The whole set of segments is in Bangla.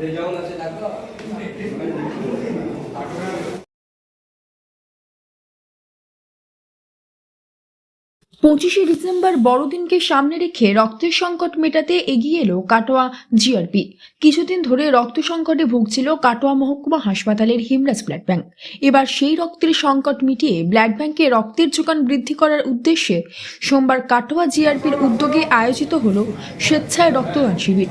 Legal na cidade. পঁচিশে ডিসেম্বর বড়দিনকে সামনে রেখে রক্তের সংকট মেটাতে এগিয়ে এলো কাটোয়া জিআরপি। কিছুদিন ধরে রক্ত সংকটে ভুগছিল কাটোয়া মহকুমা হাসপাতালের হিমরাজ ব্লাড ব্যাংক। এবার সেই রক্তের সংকট মিটিয়ে ব্লাড ব্যাংকে রক্তের যোগান বৃদ্ধি করার উদ্দেশ্যে সোমবার কাটোয়া জিআরপির উদ্যোগে আয়োজিত হলো স্বেচ্ছায় রক্তদান শিবির।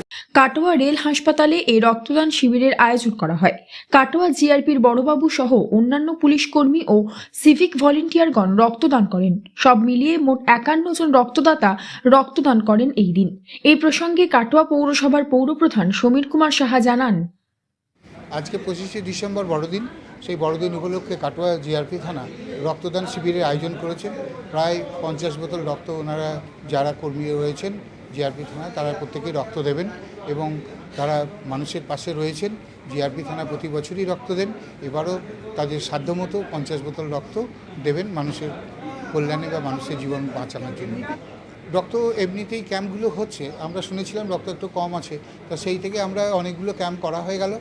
কাটোয়া রেল হাসপাতালে এই রক্তদান শিবিরের আয়োজন করা হয়। কাটোয়া জিআরপির বড়বাবু সহ অন্যান্য পুলিশ কর্মী ও সিভিক ভলেন্টিয়ারগণ রক্তদান করেন। সব মিলিয়ে মোট একান্ন জন রক্তদাতা রক্তদান করেন এই দিন। এই প্রসঙ্গে কাটোয়া পৌরসভার পৌরপ্রধান সমীর কুমার সাহা জানান। আজকে পঁচিশে ডিসেম্বর বড়দিন। সেই বড়দিন উপলক্ষে কাটোয়া জিআরপি থানা রক্তদান শিবিরের আয়োজন করেছে। প্রায় পঞ্চাশ বোতল রক্ত ওনারা, যারা কর্মী রয়েছেন জিআরপি থানায়, তারা প্রত্যেকেই রক্ত দেবেন। এবং তারা মানুষের পাশে রয়েছেন। জিআরপি থানা প্রতি বছরই রক্ত দেন। এবারও তাদের সাধ্যমতো পঞ্চাশ বোতল রক্ত দেবেন মানুষের কল্যাণে বা মানুষের জীবন বাঁচানোর জন্য। রক্ত এমনিতেই ক্যাম্পগুলো হচ্ছে, আমরা শুনেছিলাম রক্ত একটু কম আছে। তা সেই থেকে আমরা অনেকগুলো ক্যাম্প করা হয়ে গেল।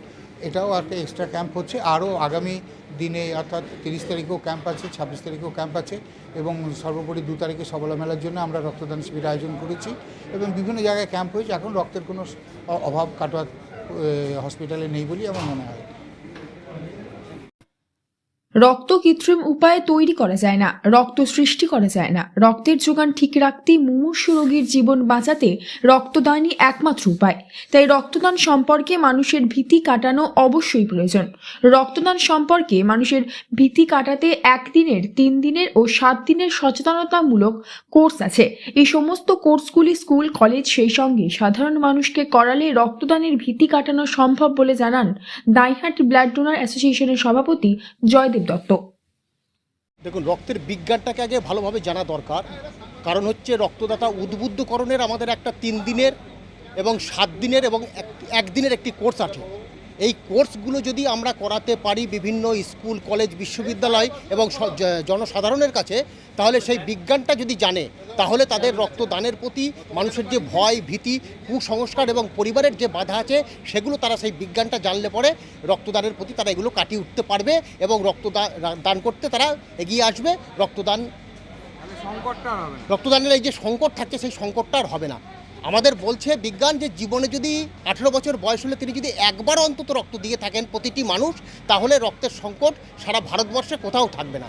এটাও একটা এক্সট্রা ক্যাম্প হচ্ছে। আরও আগামী দিনে অর্থাৎ তিরিশ তারিখেও ক্যাম্প আছে, ছাব্বিশ তারিখেও ক্যাম্প আছে এবং সর্বোপরি দু তারিখে সবলা মেলার জন্য আমরা রক্তদান শিবির আয়োজন করেছি এবং বিভিন্ন জায়গায় ক্যাম্প হয়েছে। এখন রক্তের কোনো অভাব কাটোয়া হসপিটালে নেই বলেই আমার মনে হয়। রক্ত কৃত্রিম উপায়ে তৈরি করা যায় না, রক্ত সৃষ্টি করা যায় না। রক্তের যোগান ঠিক রাখতে মুমূর্ষু রোগীর জীবন বাঁচাতে রক্তদানই একমাত্র উপায়। তাই রক্তদান সম্পর্কে মানুষের ভীতি কাটানো অবশ্যই প্রয়োজন। রক্তদান সম্পর্কে মানুষের ভীতি কাটাতে একদিনের তিন দিনের ও সাত দিনের সচেতনতামূলক কোর্স আছে। এই সমস্ত কোর্সগুলি স্কুল, কলেজ, সেই সঙ্গে সাধারণ মানুষকে করালে রক্তদানের ভীতি কাটানো সম্ভব বলে জানান দাইহাট ব্লাড ডোনার অ্যাসোসিয়েশনের সভাপতি জয়দেব দত্ত। দেখুন, রক্তের বিজ্ঞানটাকে আগে ভালোভাবে জানা দরকার। কারণ হচ্ছে রক্তদাতা উদ্বুদ্ধকরণের আমাদের একটা তিন দিনের এবং সাত দিনের এবং এক- একদিনের একটি কোর্স আছে। এই কোর্সগুলো যদি আমরা করাতে পারি বিভিন্ন স্কুল কলেজ বিশ্ববিদ্যালয় এবং জনসাধারণের কাছে তাহলে সেই বিজ্ঞানটা যদি জানে তাহলে তাদের রক্তদানের প্রতি মানুষের যে ভয় ভীতি কুসংস্কার এবং পরিবারের যে বাধা আছে সেগুলো তারা সেই বিজ্ঞানটা জানলে পরে রক্তদানের প্রতি তারা এগুলো কাটিয়ে উঠতে পারবে এবং রক্তদান দান করতে তারা এগিয়ে আসবে। রক্তদান রক্তদানের এই যে সংকট থাকছে সেই সংকটটা আর হবে না। আমাদের বলছে বিজ্ঞান যে জীবনে যদি আঠেরো বছর বয়স হলে তিনি যদি একবার অন্তত রক্ত দিয়ে থাকেন প্রতিটি মানুষ, তাহলে রক্তের সংকট সারা ভারতবর্ষে কোথাও থাকবে না।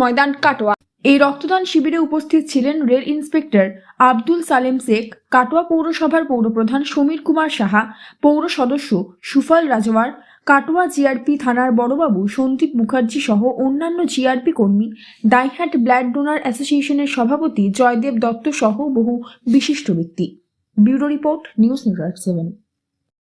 ময়দান কাটোয়া। এই রক্তদান শিবিরে উপস্থিত ছিলেন রেল ইন্সপেক্টর আব্দুল সালেম শেখ, কাটোয়া পৌরসভার পৌরপ্রধান সমীর কুমার সাহা, পৌর সদস্য সুফল রাজওয়ার, কাটোয়া জিআরপি থানার বড়বাবু সন্দীপ মুখার্জি সহ অন্যান্য জিআরপি কর্মী দাইহাট ব্লাড ডোনার অ্যাসোসিয়েশনের সভাপতি জয়দেব দত্ত সহ বহু বিশিষ্ট ব্যক্তি। Bureau report, news network seven.